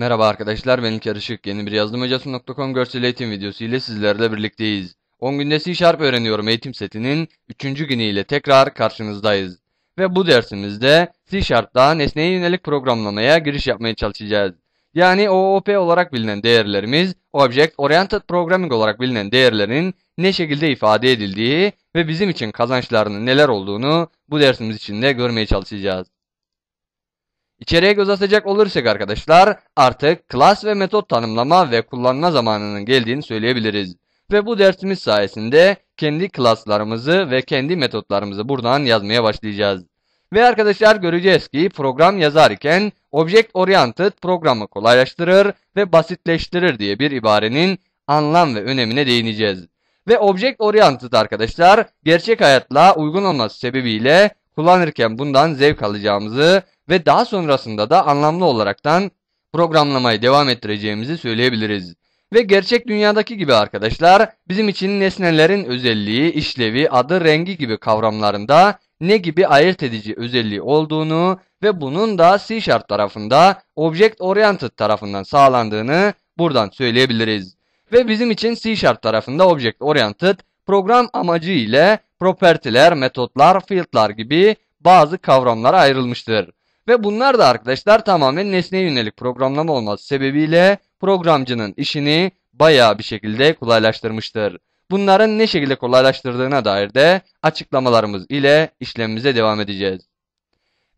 Merhaba arkadaşlar ben İlker Işık. Yeni bir yazılımhocası.com görsel eğitim videosu ile sizlerle birlikteyiz. 10 günde C Sharp öğreniyorum eğitim setinin 3. günü ile tekrar karşınızdayız. Ve bu dersimizde C Sharp'ta nesneye yönelik programlamaya giriş yapmaya çalışacağız. Yani OOP olarak bilinen değerlerimiz, Object Oriented Programming olarak bilinen değerlerin ne şekilde ifade edildiği ve bizim için kazançlarının neler olduğunu bu dersimiz içinde görmeye çalışacağız. İçeriye göz atacak olursak arkadaşlar artık klas ve metot tanımlama ve kullanma zamanının geldiğini söyleyebiliriz. Ve bu dersimiz sayesinde kendi klaslarımızı ve kendi metotlarımızı buradan yazmaya başlayacağız. Ve arkadaşlar göreceğiz ki program yazarken Object Oriented programı kolaylaştırır ve basitleştirir diye bir ibarenin anlam ve önemine değineceğiz. Ve Object Oriented arkadaşlar gerçek hayatla uygun olması sebebiyle kullanırken bundan zevk alacağımızı ve daha sonrasında da anlamlı olaraktan programlamayı devam ettireceğimizi söyleyebiliriz. Ve gerçek dünyadaki gibi arkadaşlar bizim için nesnelerin özelliği, işlevi, adı, rengi gibi kavramlarında ne gibi ayırt edici özelliği olduğunu ve bunun da C Sharp tarafında Object Oriented tarafından sağlandığını buradan söyleyebiliriz. Ve bizim için C Sharp tarafında Object Oriented program amacı ile propertiler, metotlar, field'lar gibi bazı kavramlara ayrılmıştır. Ve bunlar da arkadaşlar tamamen nesneye yönelik programlama olması sebebiyle programcının işini bayağı bir şekilde kolaylaştırmıştır. Bunların ne şekilde kolaylaştırdığına dair de açıklamalarımız ile işlemimize devam edeceğiz.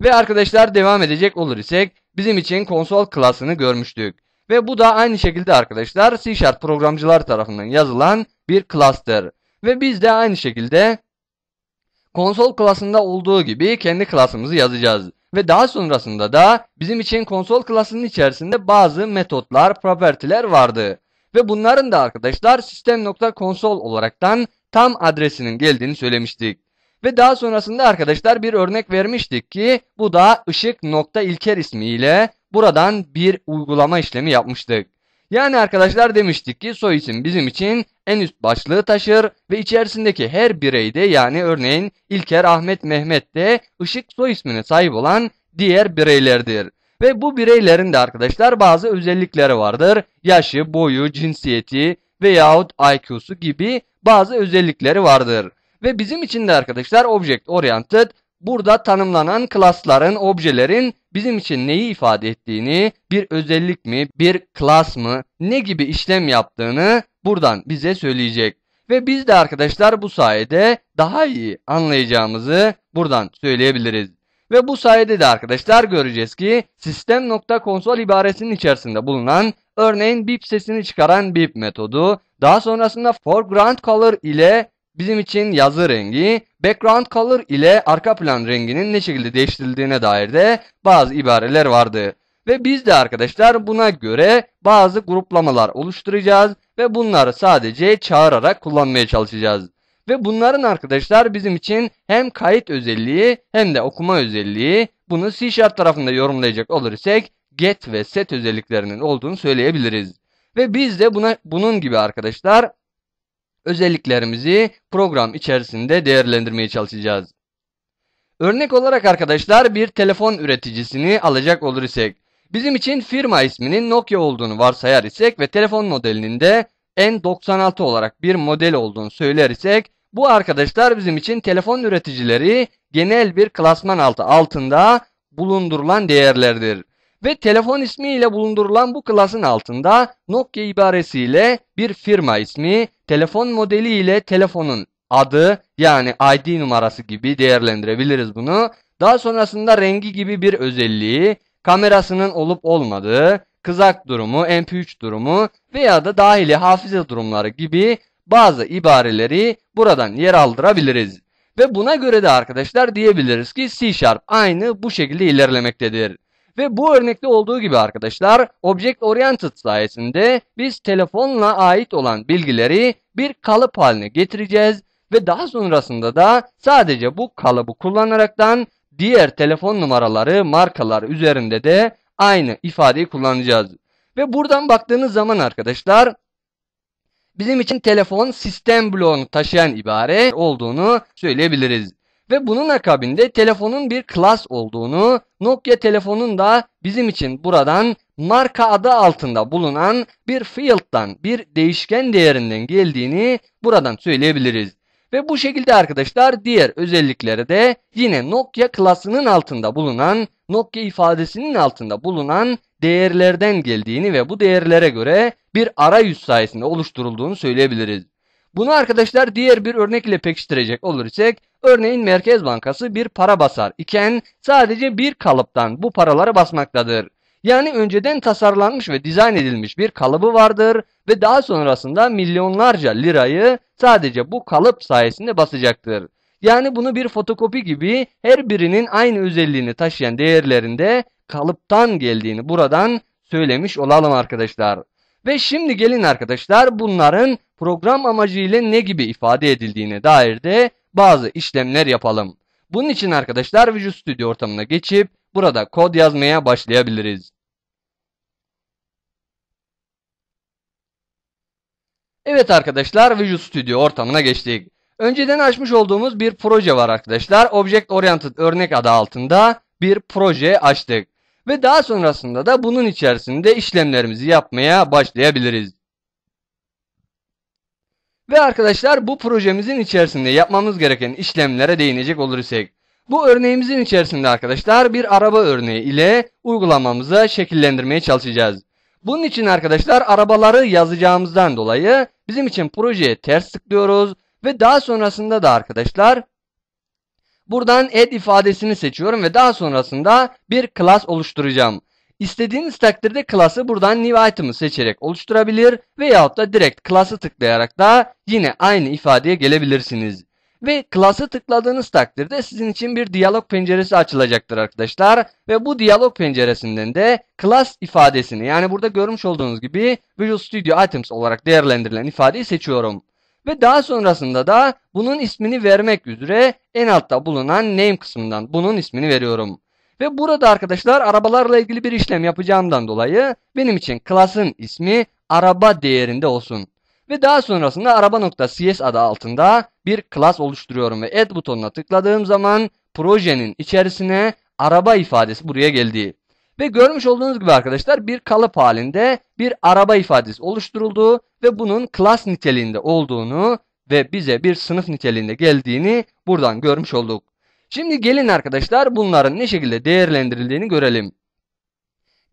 Ve arkadaşlar devam edecek olur isek bizim için konsol klasını görmüştük. Ve bu da aynı şekilde arkadaşlar C Sharp programcılar tarafından yazılan bir klastır. Ve biz de aynı şekilde konsol klasında olduğu gibi kendi klasımızı yazacağız. Ve daha sonrasında da bizim için konsol klasının içerisinde bazı metotlar, propertiler vardı. Ve bunların da arkadaşlar system.console olaraktan tam adresinin geldiğini söylemiştik. Ve daha sonrasında arkadaşlar bir örnek vermiştik ki bu da ışık.ilker ismiyle buradan bir uygulama işlemi yapmıştık. Yani arkadaşlar demiştik ki soy isim bizim için en üst başlığı taşır ve içerisindeki her bireyde yani örneğin İlker, Ahmet, Mehmet de ışık soy ismine sahip olan diğer bireylerdir. Ve bu bireylerin de arkadaşlar bazı özellikleri vardır. Yaşı, boyu, cinsiyeti veyahut IQ'su gibi bazı özellikleri vardır. Ve bizim için de arkadaşlar Object Oriented burada tanımlanan klasların, objelerin bizim için neyi ifade ettiğini, bir özellik mi, bir klas mı, ne gibi işlem yaptığını buradan bize söyleyecek. Ve biz de arkadaşlar bu sayede daha iyi anlayacağımızı buradan söyleyebiliriz. Ve bu sayede de arkadaşlar göreceğiz ki sistem.console ibaresinin içerisinde bulunan örneğin bip sesini çıkaran bip metodu, daha sonrasında foreground color ile bizim için yazı rengi, background color ile arka plan renginin ne şekilde değiştirildiğine dair de bazı ibareler vardı. Ve biz de arkadaşlar buna göre bazı gruplamalar oluşturacağız ve bunları sadece çağırarak kullanmaya çalışacağız. Ve bunların arkadaşlar bizim için hem kayıt özelliği hem de okuma özelliği bunu C Sharp tarafında yorumlayacak olursak get ve set özelliklerinin olduğunu söyleyebiliriz. Ve biz de buna bunun gibi arkadaşlar özelliklerimizi program içerisinde değerlendirmeye çalışacağız. Örnek olarak arkadaşlar bir telefon üreticisini alacak olur isek, bizim için firma isminin Nokia olduğunu varsayar isek ve telefon modelinin de N96 olarak bir model olduğunu söyler isek, bu arkadaşlar bizim için telefon üreticileri genel bir klasman altı altında bulundurulan değerlerdir. Ve telefon ismiyle bulundurulan bu klasın altında Nokia ibaresiyle bir firma ismi, telefon modeli ile telefonun adı yani ID numarası gibi değerlendirebiliriz bunu. Daha sonrasında rengi gibi bir özelliği, kamerasının olup olmadığı, kızak durumu, MP3 durumu veya da dahili hafıza durumları gibi bazı ibareleri buradan yer aldırabiliriz. Ve buna göre de arkadaşlar diyebiliriz ki C Sharp aynı bu şekilde ilerlemektedir. Ve bu örnekte olduğu gibi arkadaşlar Object Oriented sayesinde biz telefonla ait olan bilgileri bir kalıp haline getireceğiz ve daha sonrasında da sadece bu kalıbı kullanaraktan diğer telefon numaraları, markalar üzerinde de aynı ifadeyi kullanacağız. Ve buradan baktığınız zaman arkadaşlar bizim için telefon sistem bloğunu taşıyan ibare olduğunu söyleyebiliriz. Ve bunun akabinde telefonun bir klas olduğunu, Nokia telefonun da bizim için buradan marka adı altında bulunan bir field'dan, bir değişken değerinden geldiğini buradan söyleyebiliriz. Ve bu şekilde arkadaşlar diğer özellikleri de yine Nokia klasının altında bulunan, Nokia ifadesinin altında bulunan değerlerden geldiğini ve bu değerlere göre bir arayüz sayesinde oluşturulduğunu söyleyebiliriz. Bunu arkadaşlar diğer bir örnek ile pekiştirecek olursak, örneğin Merkez Bankası bir para basar iken sadece bir kalıptan bu paraları basmaktadır. Yani önceden tasarlanmış ve dizayn edilmiş bir kalıbı vardır ve daha sonrasında milyonlarca lirayı sadece bu kalıp sayesinde basacaktır. Yani bunu bir fotokopi gibi her birinin aynı özelliğini taşıyan değerlerinde kalıptan geldiğini buradan söylemiş olalım arkadaşlar. Ve şimdi gelin arkadaşlar bunların program amacıyla ne gibi ifade edildiğine dair de bazı işlemler yapalım. Bunun için arkadaşlar Visual Studio ortamına geçip burada kod yazmaya başlayabiliriz. Evet arkadaşlar Visual Studio ortamına geçtik. Önceden açmış olduğumuz bir proje var arkadaşlar. Object Oriented örnek adı altında bir proje açtık. Ve daha sonrasında da bunun içerisinde işlemlerimizi yapmaya başlayabiliriz. Ve arkadaşlar bu projemizin içerisinde yapmamız gereken işlemlere değinecek olursak. Bu örneğimizin içerisinde arkadaşlar bir araba örneği ile uygulamamızı şekillendirmeye çalışacağız. Bunun için arkadaşlar arabaları yazacağımızdan dolayı bizim için projeye ters tıklıyoruz ve daha sonrasında da arkadaşlar buradan add ifadesini seçiyorum ve daha sonrasında bir class oluşturacağım. İstediğiniz takdirde class'ı buradan new item'ı seçerek oluşturabilir veyahut da direkt class'ı tıklayarak da yine aynı ifadeye gelebilirsiniz. Ve class'ı tıkladığınız takdirde sizin için bir diyalog penceresi açılacaktır arkadaşlar. Ve bu diyalog penceresinden de class ifadesini yani burada görmüş olduğunuz gibi Visual Studio Items olarak değerlendirilen ifadeyi seçiyorum. Ve daha sonrasında da bunun ismini vermek üzere en altta bulunan name kısmından bunun ismini veriyorum. Ve burada arkadaşlar arabalarla ilgili bir işlem yapacağımdan dolayı benim için class'ın ismi araba değerinde olsun. Ve daha sonrasında araba.cs adı altında bir class oluşturuyorum ve add butonuna tıkladığım zaman projenin içerisine araba ifadesi buraya geldi. Ve görmüş olduğunuz gibi arkadaşlar bir kalıp halinde bir araba ifadesi oluşturuldu ve bunun class niteliğinde olduğunu ve bize bir sınıf niteliğinde geldiğini buradan görmüş olduk. Şimdi gelin arkadaşlar bunların ne şekilde değerlendirildiğini görelim.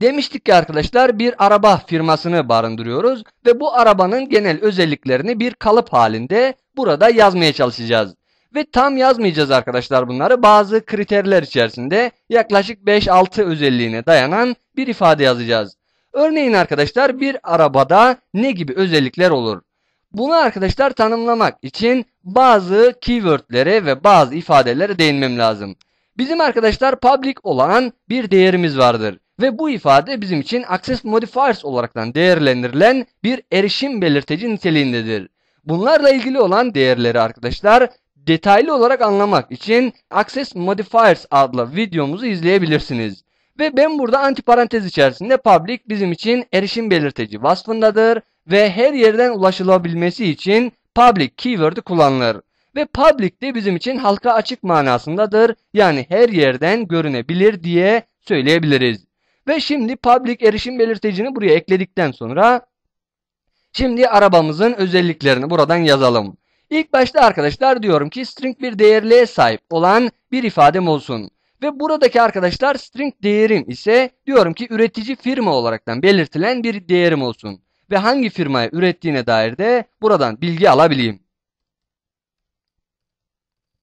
Demiştik ki arkadaşlar bir araba firmasını barındırıyoruz ve bu arabanın genel özelliklerini bir kalıp halinde burada yazmaya çalışacağız. Ve tam yazmayacağız arkadaşlar bunları. Bazı kriterler içerisinde yaklaşık 5-6 özelliğine dayanan bir ifade yazacağız. Örneğin arkadaşlar bir arabada ne gibi özellikler olur? Bunu arkadaşlar tanımlamak için bazı keywordlere ve bazı ifadelere değinmem lazım. Bizim arkadaşlar public olan bir değerimiz vardır. Ve bu ifade bizim için access modifiers olaraktan değerlendirilen bir erişim belirteci niteliğindedir. Bunlarla ilgili olan değerleri arkadaşlar detaylı olarak anlamak için Access Modifiers adlı videomuzu izleyebilirsiniz. Ve ben burada antiparantez içerisinde public bizim için erişim belirteci vasfındadır ve her yerden ulaşılabilmesi için public keyword'ü kullanılır. Ve public de bizim için halka açık manasındadır. Yani her yerden görünebilir diye söyleyebiliriz. Ve şimdi public erişim belirtecini buraya ekledikten sonra şimdi arabamızın özelliklerini buradan yazalım. İlk başta arkadaşlar diyorum ki string bir değerliğe sahip olan bir ifadem olsun. Ve buradaki arkadaşlar string değerim ise diyorum ki üretici firma olaraktan belirtilen bir değerim olsun. Ve hangi firmaya ürettiğine dair de buradan bilgi alabileyim.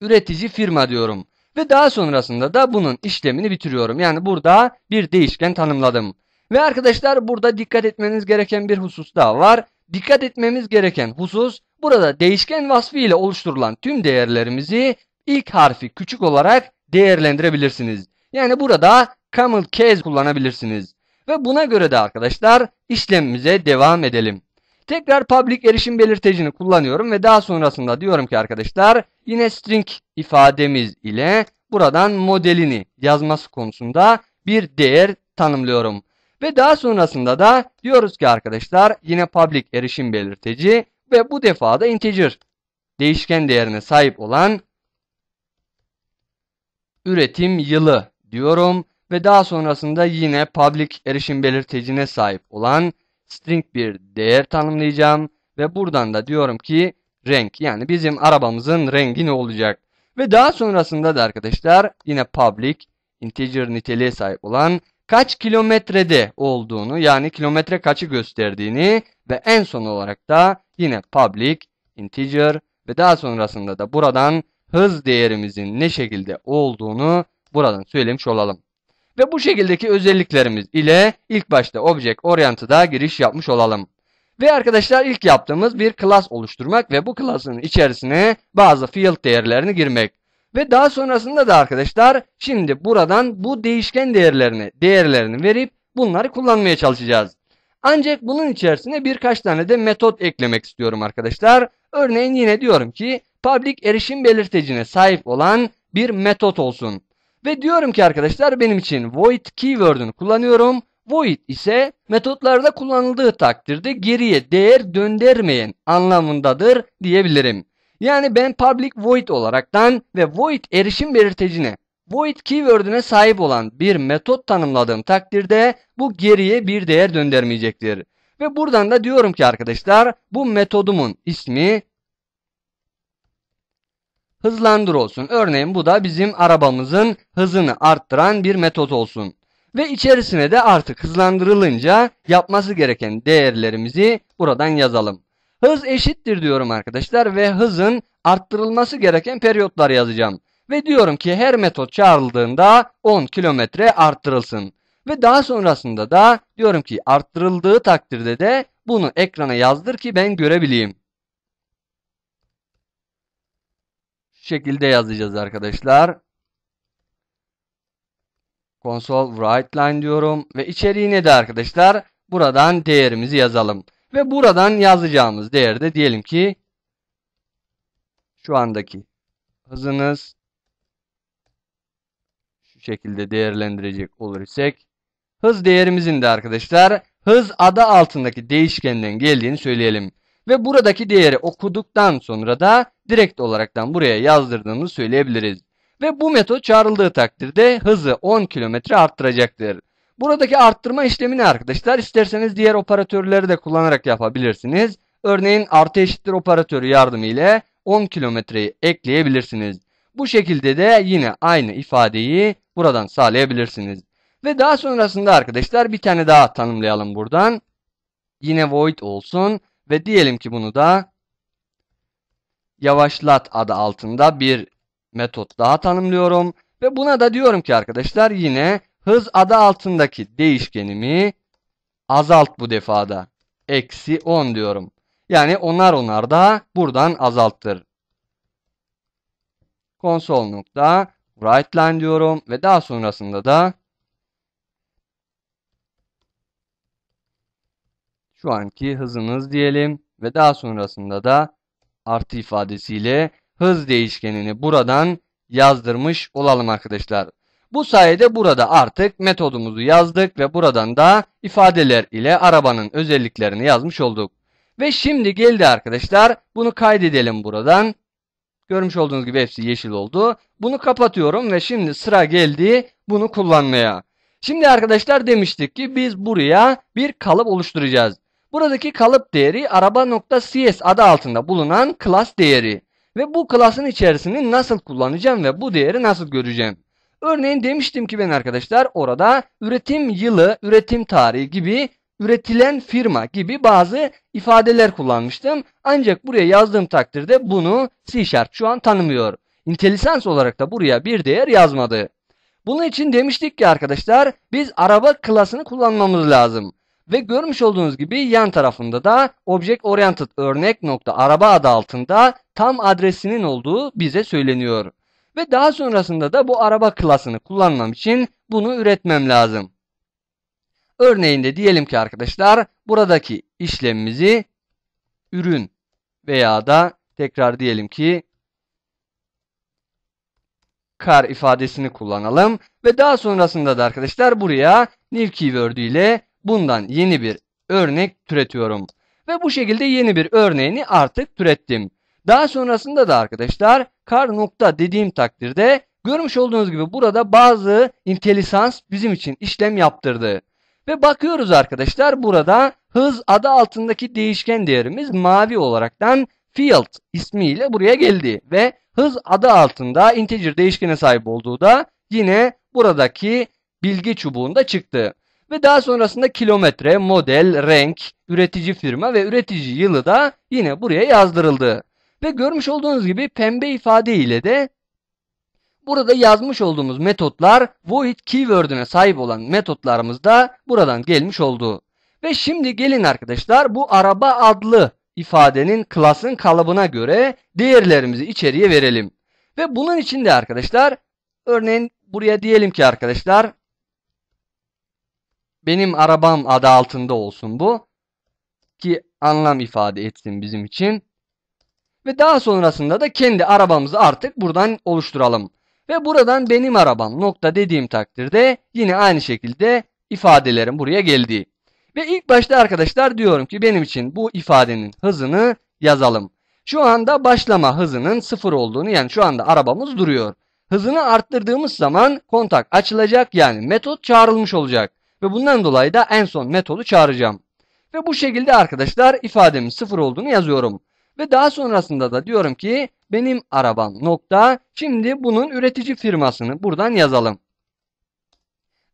Üretici firma diyorum. Ve daha sonrasında da bunun işlemini bitiriyorum. Yani burada bir değişken tanımladım. Ve arkadaşlar burada dikkat etmeniz gereken bir husus daha var. Dikkat etmemiz gereken husus burada değişken vasfı ile oluşturulan tüm değerlerimizi ilk harfi küçük olarak değerlendirebilirsiniz. Yani burada camel case kullanabilirsiniz. Ve buna göre de arkadaşlar işlemimize devam edelim. Tekrar public erişim belirtecini kullanıyorum ve daha sonrasında diyorum ki arkadaşlar yine string ifademiz ile buradan modelini yazması konusunda bir değer tanımlıyorum. Ve daha sonrasında da diyoruz ki arkadaşlar yine public erişim belirteci ve bu defa da integer değişken değerine sahip olan üretim yılı diyorum ve daha sonrasında yine public erişim belirtecine sahip olan string bir değer tanımlayacağım ve buradan da diyorum ki renk yani bizim arabamızın rengi ne olacak? Ve daha sonrasında da arkadaşlar yine public integer niteliğe sahip olan kaç kilometrede olduğunu yani kilometre kaçı gösterdiğini ve en son olarak da yine public integer ve daha sonrasında da buradan hız değerimizin ne şekilde olduğunu buradan söylemiş olalım. Ve bu şekildeki özelliklerimiz ile ilk başta Object Oriented'a giriş yapmış olalım. Ve arkadaşlar ilk yaptığımız bir class oluşturmak ve bu class'ın içerisine bazı field değerlerini girmek. Ve daha sonrasında da arkadaşlar şimdi buradan bu değişken değerlerini, değerlerini verip bunları kullanmaya çalışacağız. Ancak bunun içerisine birkaç tane de metot eklemek istiyorum arkadaşlar. Örneğin yine diyorum ki public erişim belirtecine sahip olan bir metot olsun. Ve diyorum ki arkadaşlar benim için void keyword'ünü kullanıyorum. Void ise metotlarda kullanıldığı takdirde geriye değer döndürmeyen anlamındadır diyebilirim. Yani ben public void olaraktan ve void erişim belirtecine void keyword'üne sahip olan bir metot tanımladığım takdirde bu geriye bir değer döndürmeyecektir. Ve buradan da diyorum ki arkadaşlar bu metodumun ismi hızlandır olsun. Örneğin bu da bizim arabamızın hızını arttıran bir metot olsun. Ve içerisine de artık hızlandırılınca yapması gereken değerlerimizi buradan yazalım. Hız eşittir diyorum arkadaşlar ve hızın arttırılması gereken periyotlar yazacağım. Ve diyorum ki her metot çağrıldığında 10 kilometre arttırılsın. Ve daha sonrasında da diyorum ki arttırıldığı takdirde de bunu ekrana yazdır ki ben görebileyim. Şu şekilde yazacağız arkadaşlar. Console write line diyorum ve içeriğine de arkadaşlar buradan değerimizi yazalım. Ve buradan yazacağımız değerde diyelim ki şu andaki hızınız şu şekilde değerlendirecek olur isek hız değerimizin de arkadaşlar hız adı altındaki değişkenden geldiğini söyleyelim. Ve buradaki değeri okuduktan sonra da direkt olaraktan buraya yazdırdığımızı söyleyebiliriz. Ve bu metot çağrıldığı takdirde hızı 10 km arttıracaktır. Buradaki arttırma işlemini arkadaşlar isterseniz diğer operatörleri de kullanarak yapabilirsiniz. Örneğin artı eşittir operatörü yardımıyla 10 kilometreyi ekleyebilirsiniz. Bu şekilde de yine aynı ifadeyi buradan sağlayabilirsiniz. Ve daha sonrasında arkadaşlar bir tane daha tanımlayalım buradan. Yine void olsun ve diyelim ki bunu da yavaşlat adı altında bir metot daha tanımlıyorum. Ve buna da diyorum ki arkadaşlar yine hız adı altındaki değişkenimi azalt bu defada. Eksi 10 diyorum. Yani onar onar da buradan azalttır. Konsol nokta write line diyorum ve daha sonrasında da şu anki hızınız diyelim ve daha sonrasında da artı ifadesiyle hız değişkenini buradan yazdırmış olalım arkadaşlar. Bu sayede burada artık metodumuzu yazdık ve buradan da ifadeler ile arabanın özelliklerini yazmış olduk. Ve şimdi geldi arkadaşlar. Bunu kaydedelim buradan. Görmüş olduğunuz gibi hepsi yeşil oldu. Bunu kapatıyorum ve şimdi sıra geldi bunu kullanmaya. Şimdi arkadaşlar demiştik ki biz buraya bir kalıp oluşturacağız. Buradaki kalıp değeri araba.cs adı altında bulunan class değeri. Ve bu class'ın içerisini nasıl kullanacağım ve bu değeri nasıl göreceğim? Örneğin demiştim ki ben arkadaşlar orada üretim yılı, üretim tarihi gibi üretilen firma gibi bazı ifadeler kullanmıştım. Ancak buraya yazdığım takdirde bunu C Sharp şu an tanımıyor. IntelliSense olarak da buraya bir değer yazmadı. Bunun için demiştik ki arkadaşlar biz araba klasını kullanmamız lazım. Ve görmüş olduğunuz gibi yan tarafında da Object Oriented örnek nokta araba adı altında tam adresinin olduğu bize söyleniyor. Ve daha sonrasında da bu araba klasını kullanmam için bunu üretmem lazım. Örneğinde diyelim ki arkadaşlar buradaki işlemimizi ürün veya da tekrar diyelim ki kar ifadesini kullanalım. Ve daha sonrasında da arkadaşlar buraya new keyword ile bundan yeni bir örnek türetiyorum. Ve bu şekilde yeni bir örneğini artık türettim. Daha sonrasında da arkadaşlar kar nokta dediğim takdirde Görmüş olduğunuz gibi burada bazı IntelliSense bizim için işlem yaptırdı. Ve bakıyoruz arkadaşlar burada hız adı altındaki değişken değerimiz mavi olaraktan field ismiyle buraya geldi. Ve hız adı altında integer değişkene sahip olduğu da yine buradaki bilgi çubuğunda çıktı. Ve daha sonrasında kilometre, model, renk, üretici firma ve üretici yılı da yine buraya yazdırıldı. Ve görmüş olduğunuz gibi pembe ifade ile de burada yazmış olduğumuz metotlar void keyword'üne sahip olan metotlarımız da buradan gelmiş oldu. Ve şimdi gelin arkadaşlar bu araba adlı ifadenin class'ın kalıbına göre değerlerimizi içeriye verelim. Ve bunun için de arkadaşlar örneğin buraya diyelim ki arkadaşlar benim arabam adı altında olsun bu. Ki anlam ifade etsin bizim için. Ve daha sonrasında da kendi arabamızı artık buradan oluşturalım. Ve buradan benim arabam nokta dediğim takdirde yine aynı şekilde ifadelerim buraya geldi. Ve ilk başta arkadaşlar diyorum ki benim için bu ifadenin hızını yazalım. Şu anda başlama hızının sıfır olduğunu yani şu anda arabamız duruyor. Hızını arttırdığımız zaman kontak açılacak yani metot çağrılmış olacak. Ve bundan dolayı da en son metodu çağıracağım. Ve bu şekilde arkadaşlar ifademin sıfır olduğunu yazıyorum. Ve daha sonrasında da diyorum ki benim arabam nokta. Şimdi bunun üretici firmasını buradan yazalım.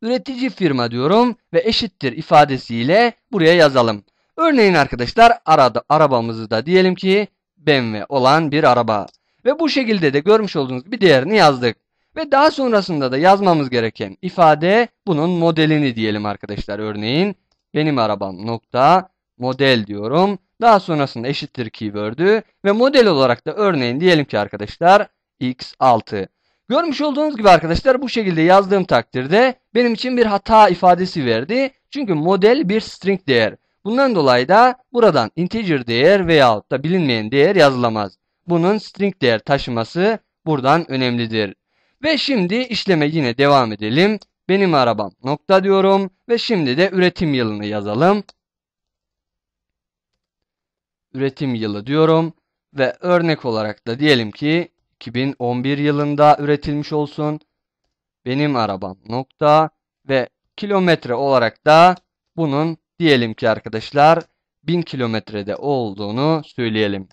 Üretici firma diyorum ve eşittir ifadesiyle buraya yazalım. Örneğin arkadaşlar arada, arabamızı da diyelim ki BMW olan bir araba. Ve bu şekilde de görmüş olduğunuz gibi değerini yazdık. Ve daha sonrasında da yazmamız gereken ifade bunun modelini diyelim arkadaşlar. Örneğin benim arabam nokta model diyorum. Daha sonrasında eşittir keyword'ü ve model olarak da örneğin diyelim ki arkadaşlar x6. Görmüş olduğunuz gibi arkadaşlar bu şekilde yazdığım takdirde benim için bir hata ifadesi verdi. Çünkü model bir string değer. Bundan dolayı da buradan integer değer veyahut da bilinmeyen değer yazılamaz. Bunun string değer taşıması buradan önemlidir. Ve şimdi işleme yine devam edelim. Benim arabam nokta diyorum ve şimdi de üretim yılını yazalım. Üretim yılı diyorum ve örnek olarak da diyelim ki 2011 yılında üretilmiş olsun. Benim arabam nokta ve kilometre olarak da bunun diyelim ki arkadaşlar 1000 kilometrede olduğunu söyleyelim.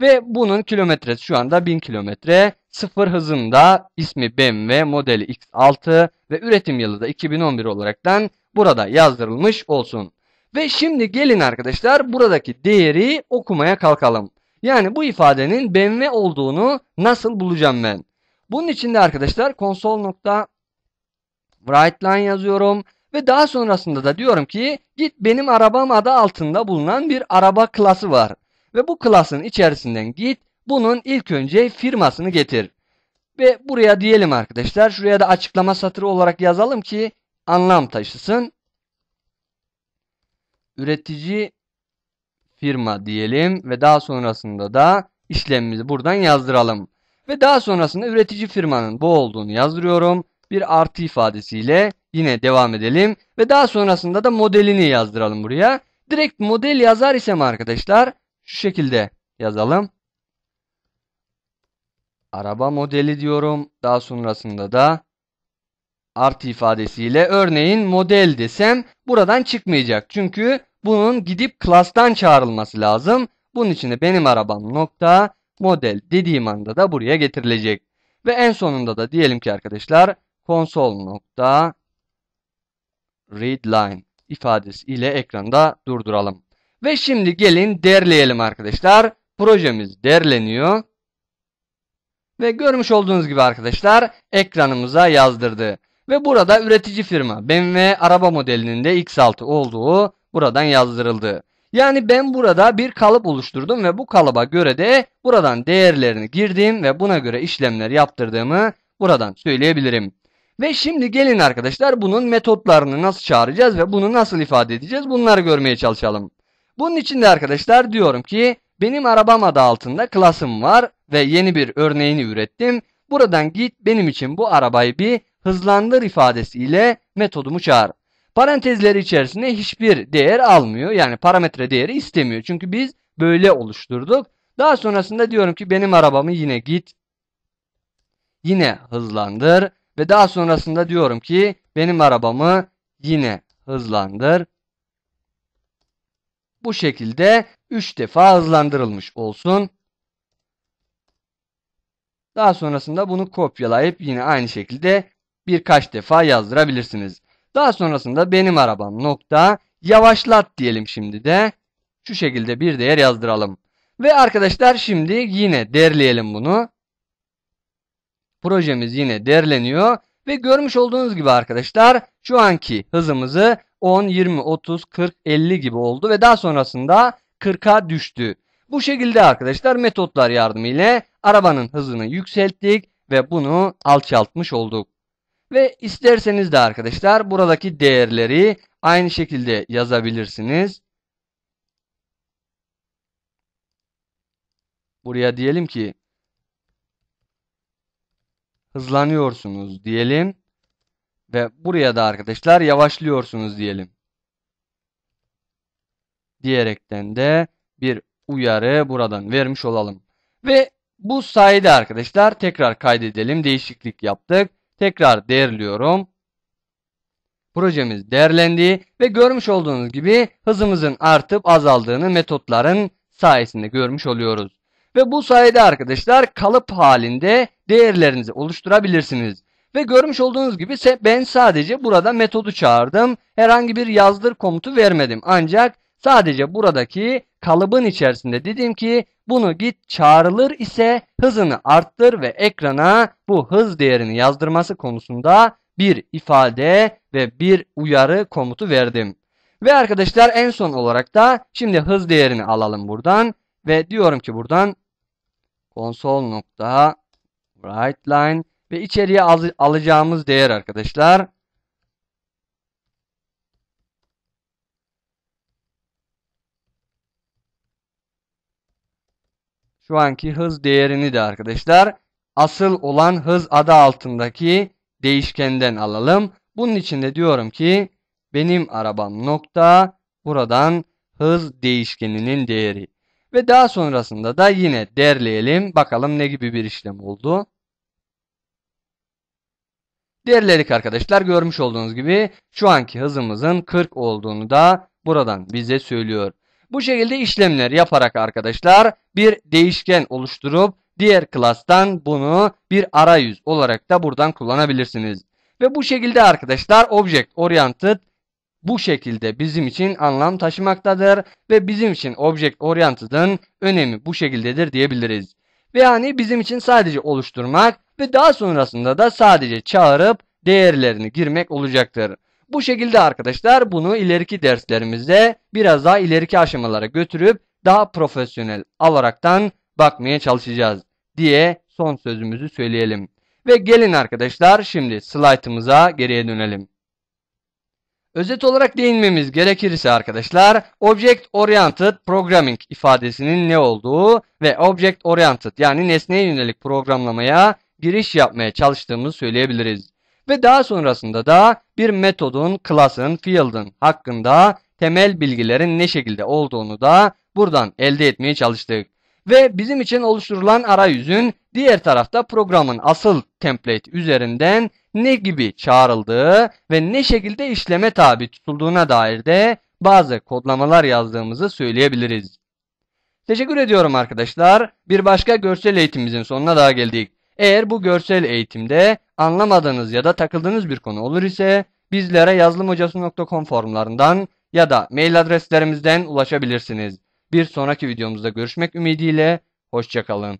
Ve bunun kilometresi şu anda 1000 kilometre. Sıfır hızında ismi BMW modeli X6 ve üretim yılı da 2011 olaraktan burada yazdırılmış olsun. Ve şimdi gelin arkadaşlar buradaki değeri okumaya kalkalım. Yani bu ifadenin BMW olduğunu nasıl bulacağım ben? Bunun için de arkadaşlar console.writeLine yazıyorum. Ve daha sonrasında da diyorum ki git benim arabam adı altında bulunan bir araba klası var. Ve bu klasın içerisinden git bunun ilk önce firmasını getir. Ve buraya diyelim arkadaşlar şuraya da açıklama satırı olarak yazalım ki anlam taşısın. Üretici firma diyelim ve daha sonrasında da işlemimizi buradan yazdıralım. Ve daha sonrasında üretici firmanın bu olduğunu yazdırıyorum. Bir artı ifadesiyle yine devam edelim. Ve daha sonrasında da modelini yazdıralım buraya. Direkt model yazar isem arkadaşlar şu şekilde yazalım. Araba modeli diyorum. Daha sonrasında da artı ifadesiyle örneğin model desem buradan çıkmayacak. Çünkü bunun gidip class'tan çağrılması lazım. Bunun için de benim arabam nokta model dediğim anda da buraya getirilecek. Ve en sonunda da diyelim ki arkadaşlar console nokta readline ifadesi ile ekranda durduralım. Ve şimdi gelin derleyelim arkadaşlar. Projemiz derleniyor. Ve görmüş olduğunuz gibi arkadaşlar ekranımıza yazdırdı. Ve burada üretici firma BMW araba modelinin de X6 olduğu buradan yazdırıldı. Yani ben burada bir kalıp oluşturdum ve bu kalıba göre de buradan değerlerini girdim ve buna göre işlemler yaptırdığımı buradan söyleyebilirim. Ve şimdi gelin arkadaşlar bunun metotlarını nasıl çağıracağız ve bunu nasıl ifade edeceğiz bunları görmeye çalışalım. Bunun için de arkadaşlar diyorum ki benim arabam adı altında klasım var ve yeni bir örneğini ürettim. Buradan git benim için bu arabayı bir hızlandır ifadesiyle metodumu çağır. Parantezleri içerisinde hiçbir değer almıyor. Yani parametre değeri istemiyor. Çünkü biz böyle oluşturduk. Daha sonrasında diyorum ki benim arabamı yine git yine hızlandır ve daha sonrasında diyorum ki benim arabamı yine hızlandır. Bu şekilde 3 defa hızlandırılmış olsun. Daha sonrasında bunu kopyalayıp yine aynı şekilde birkaç defa yazdırabilirsiniz. Daha sonrasında benim arabam nokta yavaşlat diyelim şimdi de. Şu şekilde bir değer yazdıralım. Ve arkadaşlar şimdi yine derleyelim bunu. Projemiz yine derleniyor. Ve görmüş olduğunuz gibi arkadaşlar şu anki hızımızı 10, 20, 30, 40, 50 gibi oldu. Ve daha sonrasında 40'a düştü. Bu şekilde arkadaşlar metotlar yardımıyla arabanın hızını yükselttik ve bunu alçaltmış olduk. Ve isterseniz de arkadaşlar buradaki değerleri aynı şekilde yazabilirsiniz. Buraya diyelim ki hızlanıyorsunuz diyelim. Ve buraya da arkadaşlar yavaşlıyorsunuz diyelim. Diyerekten de bir uyarı buradan vermiş olalım. Ve bu sayede arkadaşlar tekrar kaydedelim. Değişiklik yaptık. Tekrar değerliyorum. Projemiz değerlendi ve görmüş olduğunuz gibi hızımızın artıp azaldığını metotların sayesinde görmüş oluyoruz. Ve bu sayede arkadaşlar kalıp halinde değerlerinizi oluşturabilirsiniz. Ve görmüş olduğunuz gibi ben sadece burada metodu çağırdım. Herhangi bir yazdır komutu vermedim. Ancak sadece buradaki kalıbın içerisinde dedim ki bunu git çağrılır ise hızını arttır ve ekrana bu hız değerini yazdırması konusunda bir ifade ve bir uyarı komutu verdim. Ve arkadaşlar en son olarak da şimdi hız değerini alalım buradan ve diyorum ki buradan console nokta line ve içeriye al alacağımız değer arkadaşlar şu anki hız değerini de arkadaşlar asıl olan hız adı altındaki değişkenden alalım. Bunun için de diyorum ki benim arabam nokta buradan hız değişkeninin değeri. Ve daha sonrasında da yine derleyelim. Bakalım ne gibi bir işlem oldu. Derledik arkadaşlar. Görmüş olduğunuz gibi şu anki hızımızın 40 olduğunu da buradan bize söylüyor. Bu şekilde işlemler yaparak arkadaşlar bir değişken oluşturup diğer klastan bunu bir arayüz olarak da buradan kullanabilirsiniz. Ve bu şekilde arkadaşlar Object Oriented bu şekilde bizim için anlam taşımaktadır ve bizim için Object Oriented'ın önemi bu şekildedir diyebiliriz. Ve yani bizim için sadece oluşturmak ve daha sonrasında da sadece çağırıp değerlerini girmek olacaktır. Bu şekilde arkadaşlar bunu ileriki derslerimizde biraz daha ileriki aşamalara götürüp daha profesyonel alaraktan bakmaya çalışacağız diye son sözümüzü söyleyelim. Ve gelin arkadaşlar şimdi slaytımıza geriye dönelim. Özet olarak değinmemiz gerekirse arkadaşlar Object Oriented Programming ifadesinin ne olduğu ve Object Oriented yani nesneye yönelik programlamaya giriş yapmaya çalıştığımızı söyleyebiliriz. Ve daha sonrasında da bir metodun, class'ın, field'ın hakkında temel bilgilerin ne şekilde olduğunu da buradan elde etmeye çalıştık. Ve bizim için oluşturulan arayüzün diğer tarafta programın asıl template üzerinden ne gibi çağrıldığı ve ne şekilde işleme tabi tutulduğuna dair de bazı kodlamalar yazdığımızı söyleyebiliriz. Teşekkür ediyorum arkadaşlar. Bir başka görsel eğitimimizin sonuna daha geldik. Eğer bu görsel eğitimde anlamadığınız ya da takıldığınız bir konu olur ise bizlere yazılımhocası.com forumlarından ya da mail adreslerimizden ulaşabilirsiniz. Bir sonraki videomuzda görüşmek ümidiyle, hoşçakalın.